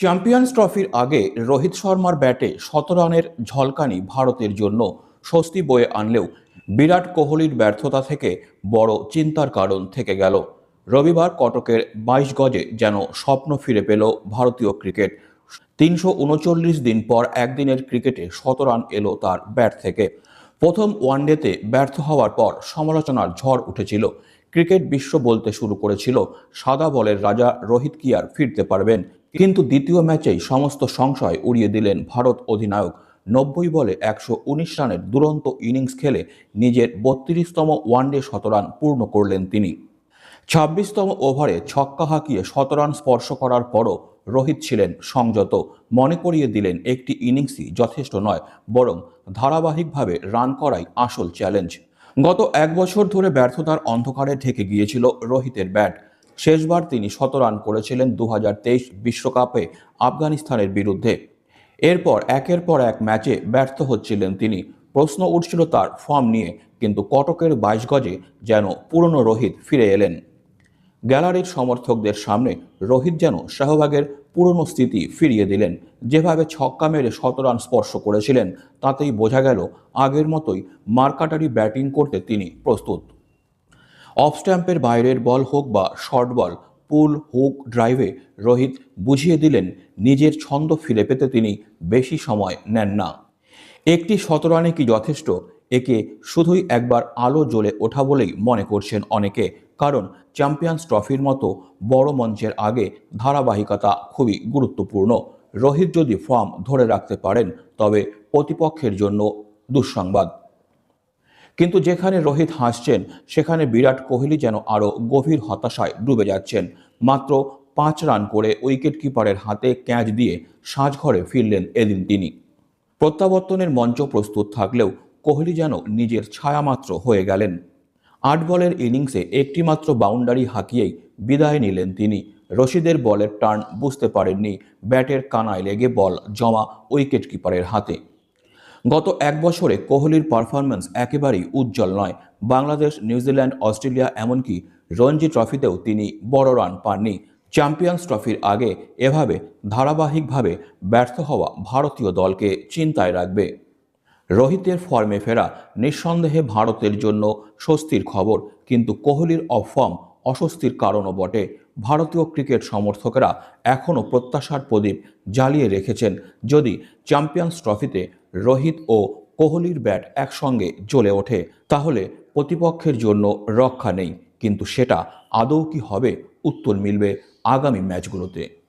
Champions ট্রফির আগে রোহিত শর্মার ব্যাটে শত রানের ঝলকানি ভারতের জন্য স্বস্তি বয়ে আনলেও বিরাট কোহলির ব্যর্থতা থেকে বড় চিন্তার কারণ থেকে গেল। রবিবার কটকের বাইশ গজে যেন স্বপ্ন ফিরে পেল ভারতীয় ক্রিকেট। তিনশো উনচল্লিশ দিন পর একদিনের ক্রিকেটে শত রান এলো তার ব্যাট থেকে। প্রথম ওয়ানডেতে ব্যর্থ হওয়ার পর সমালোচনার ঝড় উঠেছিল। ক্রিকেট বিশ্ব বলতে শুরু করেছিল, সাদা বলের রাজা রোহিত কি আর ফিরতে পারবেন? কিন্তু দ্বিতীয় ম্যাচেই সমস্ত সংশয় উড়িয়ে দিলেন ভারত অধিনায়ক। নব্বই বলে একশো উনিশ রানের দুরন্ত ইনিংস খেলে নিজের বত্রিশতম ওয়ানডে শতরান পূর্ণ করলেন তিনি। ছাব্বিশতম ওভারে ছক্কা হাঁকিয়ে শতরান স্পর্শ করার পরও রোহিত ছিলেন সংযত। মনে করিয়ে দিলেন একটি ইনিংসই যথেষ্ট নয়, বরং ধারাবাহিকভাবে রান করাই আসল চ্যালেঞ্জ। গত এক বছর ধরে ব্যর্থতার অন্ধকারে ঢেকে গিয়েছিল রোহিতের ব্যাট। শেষবার তিনি শত রান করেছিলেন দু বিশ্বকাপে আফগানিস্তানের বিরুদ্ধে। এরপর একের পর এক ম্যাচে ব্যর্থ হচ্ছিলেন তিনি। প্রশ্ন উঠছিল তার ফর্ম নিয়ে, কিন্তু কটকের বাইশ গজে যেন পুরনো রোহিত ফিরে এলেন। গ্যালারির সমর্থকদের সামনে রোহিত যেন শাহবাগের পুরনো স্থিতি ফিরিয়ে দিলেন। যেভাবে ছক্কা মেরে শত রান স্পর্শ করেছিলেন, তাতেই বোঝা গেল আগের মতোই মার্কাটারি ব্যাটিং করতে তিনি প্রস্তুত। অফ স্ট্যাম্পের বাইরের বল হোক বা শর্ট বল, পুল, হুক, ড্রাইভে রোহিত বুঝিয়ে দিলেন, নিজের ছন্দ ফিরে পেতে তিনি বেশি সময় নেন না। একটি শতরানে কি যথেষ্ট? একে শুধুই একবার আলো জ্বলে ওঠা বলেই মনে করছেন অনেকে, কারণ চ্যাম্পিয়ন্স ট্রফির মতো বড় মঞ্চের আগে ধারাবাহিকতা খুবই গুরুত্বপূর্ণ। রোহিত যদি ফর্ম ধরে রাখতে পারেন, তবে প্রতিপক্ষের জন্য দুঃসংবাদ। কিন্তু যেখানে রোহিত হাসছেন, সেখানে বিরাট কোহলি যেন আরও গভীর হতাশায় ডুবে যাচ্ছেন। মাত্র পাঁচ রান করে উইকেট কিপারের হাতে ক্যাচ দিয়ে সাজঘরে ফিরলেন এদিন তিনি। প্রত্যাবর্তনের মঞ্চ প্রস্তুত থাকলেও কোহলি যেন নিজের ছায়ামাত্র হয়ে গেলেন। আট বলের ইনিংসে একটিমাত্র বাউন্ডারি হাঁকিয়েই বিদায় নিলেন তিনি। রশিদের বলের টার্ন বুঝতে পারেননি, ব্যাটের কানায় লেগে বল জমা উইকেট কিপারের হাতে। গত এক বছরে কোহলির পারফরম্যান্স একেবারেই উজ্জ্বল নয়। বাংলাদেশ, নিউজিল্যান্ড, অস্ট্রেলিয়া এমনকি রঞ্জি ট্রফিতেও তিনি বড় রান পাননি। চ্যাম্পিয়ন্স ট্রফির আগে এভাবে ধারাবাহিকভাবে ব্যর্থ হওয়া ভারতীয় দলকে চিন্তায় রাখবে। রোহিতের ফর্মে ফেরা নিঃসন্দেহে ভারতের জন্য স্বস্তির খবর। কিন্তু কোহলির অফ ফর্ম অস্বস্তির কারণও বটে। ভারতীয় ক্রিকেট সমর্থকেরা এখনও প্রত্যাশার প্রদীপ জ্বালিয়ে রেখেছেন। যদি চ্যাম্পিয়ন্স ট্রফিতে রোহিত ও কোহলির ব্যাট একসঙ্গে জ্বলে ওঠে, তাহলে প্রতিপক্ষের জন্য রক্ষা নেই। কিন্তু সেটা আদৌ কি হবে? উত্তর মিলবে আগামী ম্যাচগুলোতে।